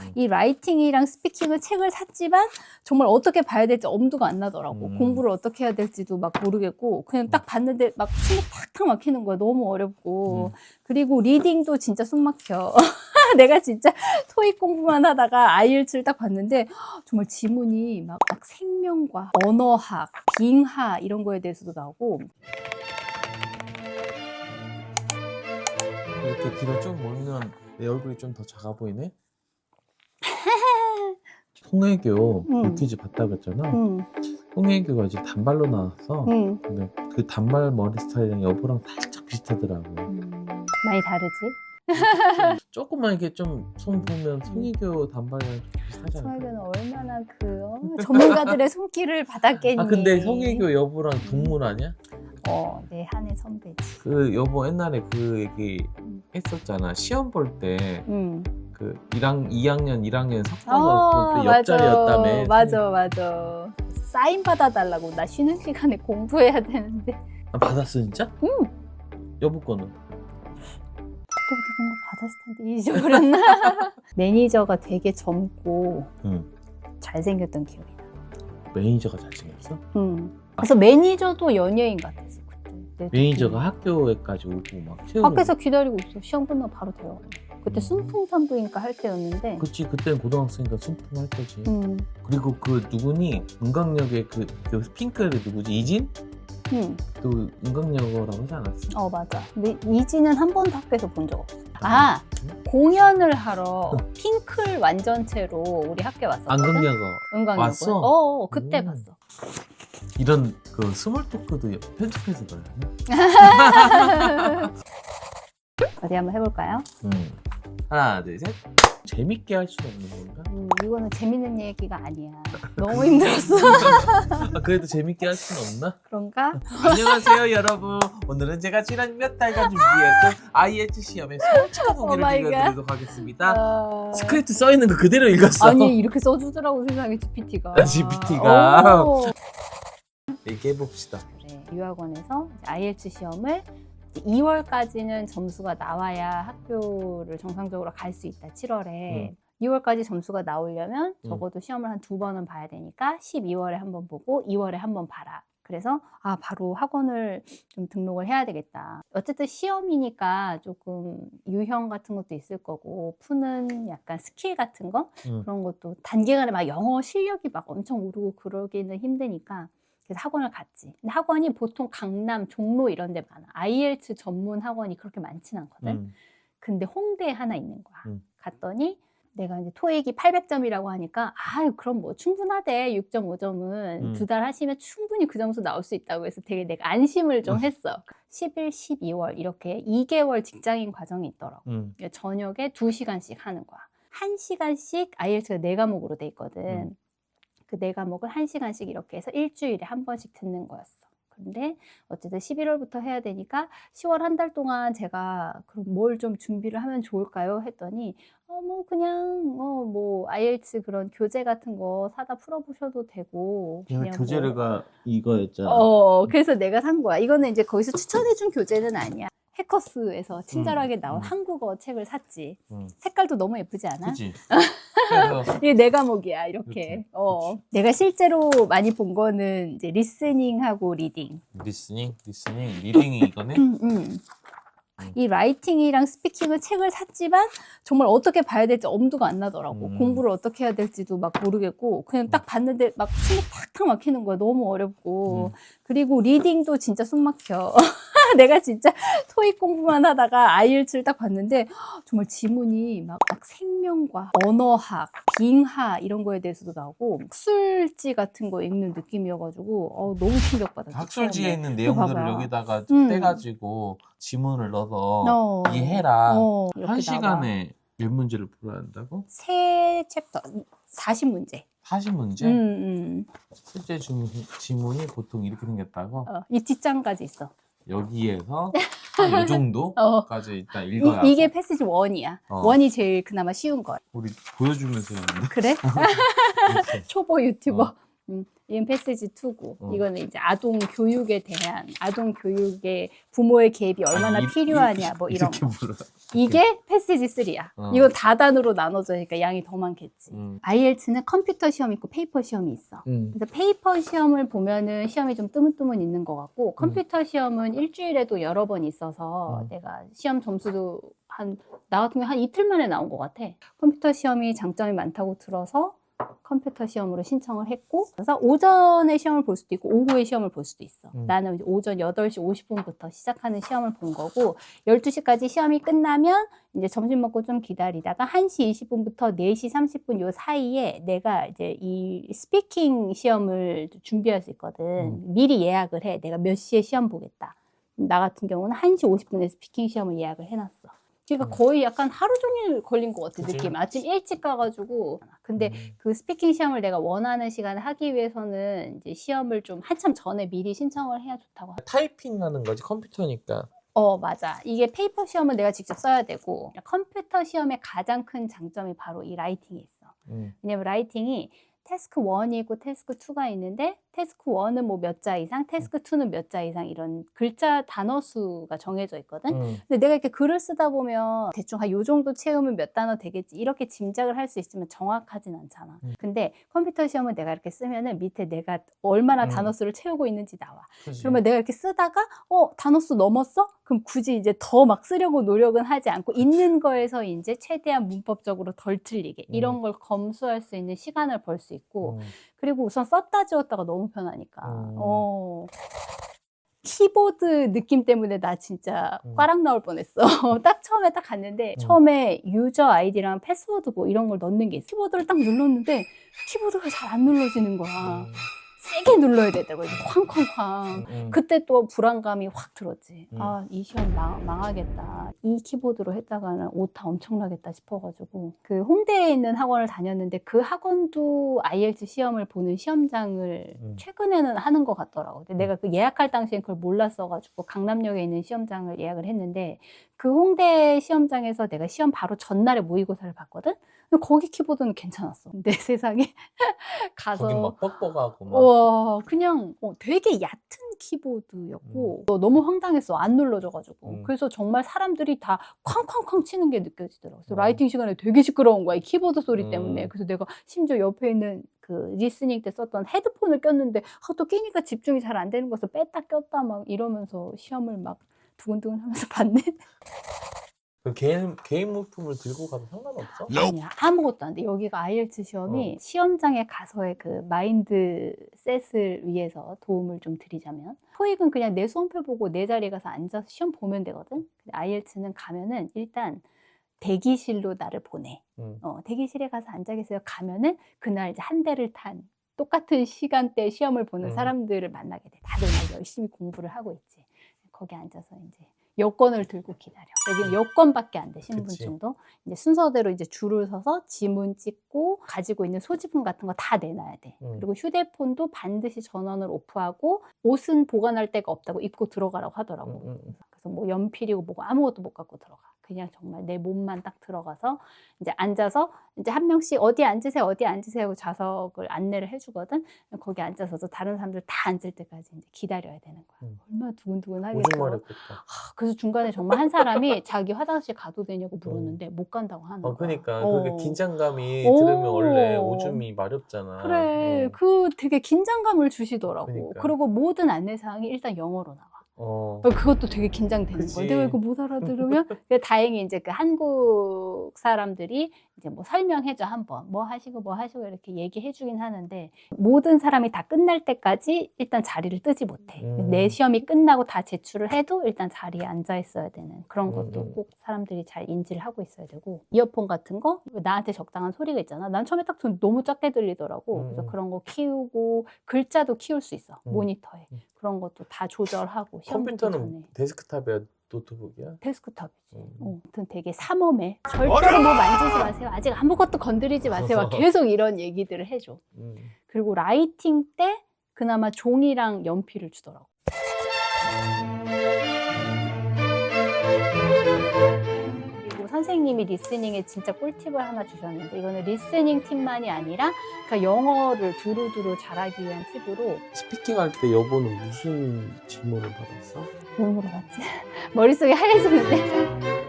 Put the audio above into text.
음. 이 라이팅이랑 스피킹을 책을 샀지만 정말 어떻게 봐야 될지 엄두가 안 나더라고. 음. 공부를 어떻게 해야 될지도 막 모르겠고 그냥 딱 봤는데 막 숨이 탁탁 막히는 거야. 너무 어렵고. 음. 그리고 리딩도 진짜 숨 막혀. 내가 진짜 토익 공부만 하다가 아이엘츠를 딱 봤는데 정말 지문이 막, 막 생명과 언어학, 빙하 이런 거에 대해서도 나오고 이렇게 뒤로 쭉 몰면 내 얼굴이 좀 더 작아 보이네. 홍혜교 음. 유퀴즈 봤다 그랬잖아. 음, 홍혜교가 이제 단발로 나왔어. 음, 근데 그 단발 머리 스타일이랑 여보랑 살짝 비슷하더라고. 음, 많이 다르지? 조금만 이렇게 좀 손 보면 송혜교 단발이랑 좀 비슷하지 않을까? 송혜교는 얼마나 그 어, 전문가들의 손길을 받았겠니? 아 근데 송혜교 여보랑 동문 아니야? 어, 내 한해 선배지. 그 여보 옛날에 그 얘기 음. 했었잖아. 시험 볼때 음. 그 1학, 2학년, 1학년 섞어서 어, 볼때 옆자리였다며. 맞아, 맞아. 사인 받아달라고. 나 쉬는 시간에 공부해야 되는데. 아, 받았어 진짜? 응. 여보 거는? 또 그런 거 받았을 텐데 잊어버렸나? 매니저가 되게 젊고 응. 잘생겼던 기억이 나. 매니저가 잘생겼어? 음. 그래서 매니저도 연예인 같았어 그때. 내 매니저가. 학교에까지 오고 막 채우고 밖에서 기다리고 있어. 시험 끝나고 바로 데려가. 그때 음. 순풍 산부인과 할 때였는데. 그치 그때는 고등학생이니까 순풍 할 때지 음. 그리고 그 누구니 은광역에 그, 그 핑크의 누구지 이진? 음. 또 은광역어라고 하지 않았어? 어 맞아. 근데 이지는 한 번도 학교에서 본 적 없어. 아 응? 공연을 하러 핑클 완전체로 우리 학교에 왔었거든. 안광역어 은광역. 왔어? 어, 어 그때 음. 봤어. 이런 그 스몰 토크도 편집해서 그래 어디 한번 해볼까요? 음. 하나 둘 셋 재밌게 할 수는 없는 건가? 음, 이거는 재밌는 얘기가 아니야. 너무 힘들었어. 아, 그래도 재밌게 할 수는 없나? 그런가? 안녕하세요 여러분 오늘은 제가 지난 몇 달간 준비했던 IH 시험의 솔직한 갓. 들려드리도록 하겠습니다 어... 스크립트 써 있는 거 그대로 읽었어 아니 이렇게 써주더라고 세상에 GPT가. 아, GPT 가. 오. 얘기해 봅시다 그래. 유학원에서 이제 IELTS 시험을 2월까지는 점수가 나와야 학교를 정상적으로 갈 수 있다. 7월에. 음. 2월까지 점수가 나오려면 음. 적어도 시험을 한 두 번은 봐야 되니까 12월에 한 번 보고 2월에 한 번 봐라. 그래서 아 바로 학원을 좀 등록을 해야 되겠다. 어쨌든 시험이니까 조금 유형 같은 것도 있을 거고 푸는 약간 스킬 같은 거 음. 그런 것도 단기간에 막 영어 실력이 막 엄청 오르고 그러기는 힘드니까 그래서 학원을 갔지. 근데 학원이 보통 강남, 종로 이런 데 많아. IELTS 전문 학원이 그렇게 많진 않거든. 음. 근데 홍대에 하나 있는 거야. 음. 갔더니 내가 이제 토익이 800점이라고 하니까 아 그럼 뭐 충분하대 6.5점은 음. 두달 하시면 충분히 그 점수 나올 수 있다고 해서 되게 내가 안심을 좀 음. 했어. 11, 12월 이렇게 2개월 직장인 과정이 있더라고. 음. 그러니까 저녁에 2시간씩 하는 거야. 1시간씩 IELTS가 4과목으로 돼 있거든. 음. 그 4과목을 1시간씩 이렇게 해서 일주일에 한 번씩 듣는 거였어. 근데 어쨌든 11월부터 해야 되니까 10월 한 달 동안 제가 그럼 뭘 좀 준비를 하면 좋을까요? 했더니 어 뭐 그냥 어 뭐 IELTS 그런 교재 같은 거 사다 풀어보셔도 되고 그냥 뭐 교재가 이거였잖아 어, 그래서 내가 산 거야. 이거는 이제 거기서 추천해준 교재는 아니야. 해커스에서 친절하게 나온 음. 한국어 책을 샀지. 음. 색깔도 너무 예쁘지 않아? 그래서 이게 내 과목이야, 이렇게. 그치, 어. 그치. 내가 실제로 많이 본 거는 이제 리스닝하고 리딩. 리스닝, 리스닝, 리딩이 이거네? 음, 음. 이 라이팅이랑 스피킹을 책을 샀지만 정말 어떻게 봐야 될지 엄두가 안 나더라고. 음. 공부를 어떻게 해야 될지도 막 모르겠고 그냥 딱 봤는데 막 숨이 탁탁 막히는 거야. 너무 어렵고 음. 그리고 리딩도 진짜 숨 막혀. 내가 진짜 토익 공부만 하다가 아이엘츠를 딱 봤는데 정말 지문이 막, 막 생명과 언어학, 빙하 이런 거에 대해서도 나오고 학술지 같은 거 읽는 느낌이어가지고 어, 너무 충격받았어. 학술지에. 있는 내용들을. 여기다가 음. 떼가지고 지문을 넣어서 어. 이해해라 어, 한. 시간에 몇 문제를 풀어야 한다고? 세 챕터 40문제. 40문제? 음, 음. 실제 지문, 지문이 보통 이렇게 생겼다고? 어, 이 뒷장까지 있어. 여기에서 한이 정도까지 어. 일단 읽어야 이, 게 패스지 원이야. 어. 원이 제일 그나마 쉬운 거야. 우리 보여주면서 해야 그래? 초보 유튜버. 어. 음, 이건 패스지 2고 어. 이거는 이제 아동 교육에 대한 아동 교육에 부모의 개입이 얼마나 아, 이- 필요하냐 뭐 이- 이런 이렇게 거. 불러. 이게 패스지 3야. 어. 이건 다단으로 나눠져니까 양이 더 많겠지. 음. IELTS는 컴퓨터 시험 있고 페이퍼 시험이 있어. 음. 그래서 페이퍼 시험을 보면은 시험이 좀 뜨문뜨문 있는 것 같고 컴퓨터 시험은 일주일에도 여러 번 있어서 음. 내가 시험 점수도 한 나 같은 경우 한 이틀 만에 나온 것 같아. 컴퓨터 시험이 장점이 많다고 들어서 컴퓨터 시험으로 신청을 했고 그래서 오전에 시험을 볼 수도 있고 오후에 시험을 볼 수도 있어. 음. 나는 오전 8시 50분부터 시작하는 시험을 본 거고 12시까지 시험이 끝나면 이제 점심 먹고 좀 기다리다가 1시 20분부터 4시 30분 요 사이에 내가 이제 이 스피킹 시험을 준비할 수 있거든. 음. 미리 예약을 해. 내가 몇 시에 시험 보겠다. 나 같은 경우는 1시 50분에 스피킹 시험을 예약을 해놨어. 그러니까 음. 거의 약간 하루 종일 걸린 것 같아, 그치. 느낌. 아침 일찍 가가지고. 근데 음. 그 스피킹 시험을 내가 원하는 시간에 하기 위해서는 이제 시험을 좀 한참 전에 미리 신청을 해야 좋다고 타이핑하는 거지 컴퓨터니까. 어, 맞아. 이게 페이퍼 시험은 내가 직접 써야 되고, 컴퓨터 시험의 가장 큰 장점이 바로 이 라이팅에 있어. 음. 왜냐면 라이팅이 태스크 1이 있고 태스크 2가 있는데, 태스크 1은 뭐 몇 자 이상, 태스크 2는 몇 자 이상 이런 글자 단어 수가 정해져 있거든. 음. 근데 내가 이렇게 글을 쓰다 보면 대충 한 요 정도 채우면 몇 단어 되겠지 이렇게 짐작을 할 수 있지만 정확하진 않잖아. 음. 근데 컴퓨터 시험은 내가 이렇게 쓰면은 밑에 내가 얼마나 음. 단어 수를 채우고 있는지 나와. 그치. 그러면 내가 이렇게 쓰다가 어 단어 수 넘었어? 그럼 굳이 이제 더 막 쓰려고 노력은 하지 않고 있는 거에서 이제 최대한 문법적으로 덜 틀리게 이런 걸 검수할 수 있는 시간을 벌 수 있고 음. 그리고 우선 썼다 지웠다가 너무 편하니까. 음. 어. 키보드 느낌 때문에 나 진짜 음. 꽈락 나올 뻔했어. 딱 처음에 딱 갔는데 음. 처음에 유저 아이디랑 패스워드 뭐 이런 걸 넣는 게 있어. 키보드를 딱 눌렀는데 키보드가 잘 안 눌러지는 거야. 음. 세게 눌러야 되더라고. 이렇게 쾅쾅쾅. 음. 그때 또 불안감이 확 들었지. 음. 아, 이 시험 망, 망하겠다. 이 키보드로 했다가는 오타 엄청나겠다 싶어가지고. 그 홍대에 있는 학원을 다녔는데 그 학원도 IELTS 시험을 보는 시험장을 음. 최근에는 하는 것 같더라고. 근데 내가 그 예약할 당시엔 그걸 몰랐어가지고 강남역에 있는 시험장을 예약을 했는데 그 홍대 시험장에서 내가 시험 바로 전날에 모의고사를 봤거든? 근데 거기 키보드는 괜찮았어. 근데 세상에 가서. 거긴 막 뻑뻑하고 막. 와 그냥 어, 되게 얕은 키보드였고 어, 너무 황당했어 안 눌러져가지고 음. 그래서 정말 사람들이 다 쾅쾅쾅 치는 게 느껴지더라고 그래서 음. 라이팅 시간에 되게 시끄러운 거야 이 키보드 소리 때문에 음. 그래서 내가 심지어 옆에 있는 그 리스닝 때 썼던 헤드폰을 꼈는데 아, 또 끼니까 집중이 잘 안 되는 거서 뺐다 꼈다 막 이러면서 시험을 막 두근두근 하면서 봤네 그 개인 개인 물품을 들고 가도 상관없어? 아니야 아무것도 안 돼. 여기가 IELTS 시험이 시험장에 가서의 그 마인드 셋을 위해서 도움을 좀 드리자면 토익은 그냥 내 수험표 보고 내 자리에 가서 앉아서 시험 보면 되거든. 근데 IELTS는 가면은 일단 대기실로 나를 보내. 음. 어, 대기실에 가서 앉아 계세요. 가면은 그날 이제 한 대를 탄 똑같은 시간대 시험을 보는 음. 사람들을 만나게 돼. 다들 막 열심히 공부를 하고 있지. 거기 앉아서 이제 여권을 들고 기다려. 여기는 여권밖에 안 돼, 신분증도. 이제 순서대로 이제 줄을 서서 지문 찍고 가지고 있는 소지품 같은 거 다 내놔야 돼. 음. 그리고 휴대폰도 반드시 전원을 오프하고 옷은 보관할 데가 없다고 입고 들어가라고 하더라고. 음, 음. 그래서 뭐 연필이고 뭐고 아무것도 못 갖고 들어가. 그냥 정말 내 몸만 딱 들어가서 이제 앉아서 이제 한 명씩 어디 앉으세요, 어디 앉으세요 하고 좌석을 안내를 해주거든. 거기 앉아서도 다른 사람들 다 앉을 때까지 이제 기다려야 되는 거야. 음. 얼마나 두근두근 하겠어. 하, 그래서 중간에 정말 한 사람이 자기 화장실 가도 되냐고 물었는데 못 간다고 하는 거야. 어, 그러니까 어. 그게 긴장감이 오. 들으면 원래 오줌이 마렵잖아. 그래, 음. 그 되게 긴장감을 주시더라고. 그러니까. 그리고 모든 안내 사항이 일단 영어로 나와. 어. 어, 그것도 되게 긴장되는. 거야. 내가 이거 못 알아들으면 근데 다행히 이제 그 한국 사람들이 이제 뭐 설명해줘 한번 뭐 하시고 뭐 하시고 이렇게 얘기해 주긴 하는데 모든 사람이 다 끝날 때까지 일단 자리를 뜨지 못해. 음. 내 시험이 끝나고 다 제출을 해도 일단 자리에 앉아 있어야 되는 그런 음, 것도 음. 꼭 사람들이 잘 인지를 하고 있어야 되고 이어폰 같은 거 나한테 적당한 소리가 있잖아. 난 처음에 딱 너무 작게 들리더라고. 음, 그래서 음. 그런 거 키우고 글자도 키울 수 있어 음. 모니터에 음. 그런 것도 다 조절하고 컴퓨터는 전에. 데스크탑이야 노트북이야? 데스크탑이지. 음. 어, 아무튼 되게 삼엄해. 절대로 뭐 만지지 마세요. 아직 아무것도 건드리지 마세요. 막 계속 이런 얘기들을 해줘. 음. 그리고 라이팅 때 그나마 종이랑 연필을 주더라고. 선생님이 리스닝에 진짜 꿀팁을 하나 주셨는데 이거는 리스닝 팁만이 아니라 그러니까 영어를 두루두루 잘하기 위한 팁으로 스피킹 할 때 여보는 무슨 질문을 받았어? 뭘 물어봤지? 머릿속이 하얘지는데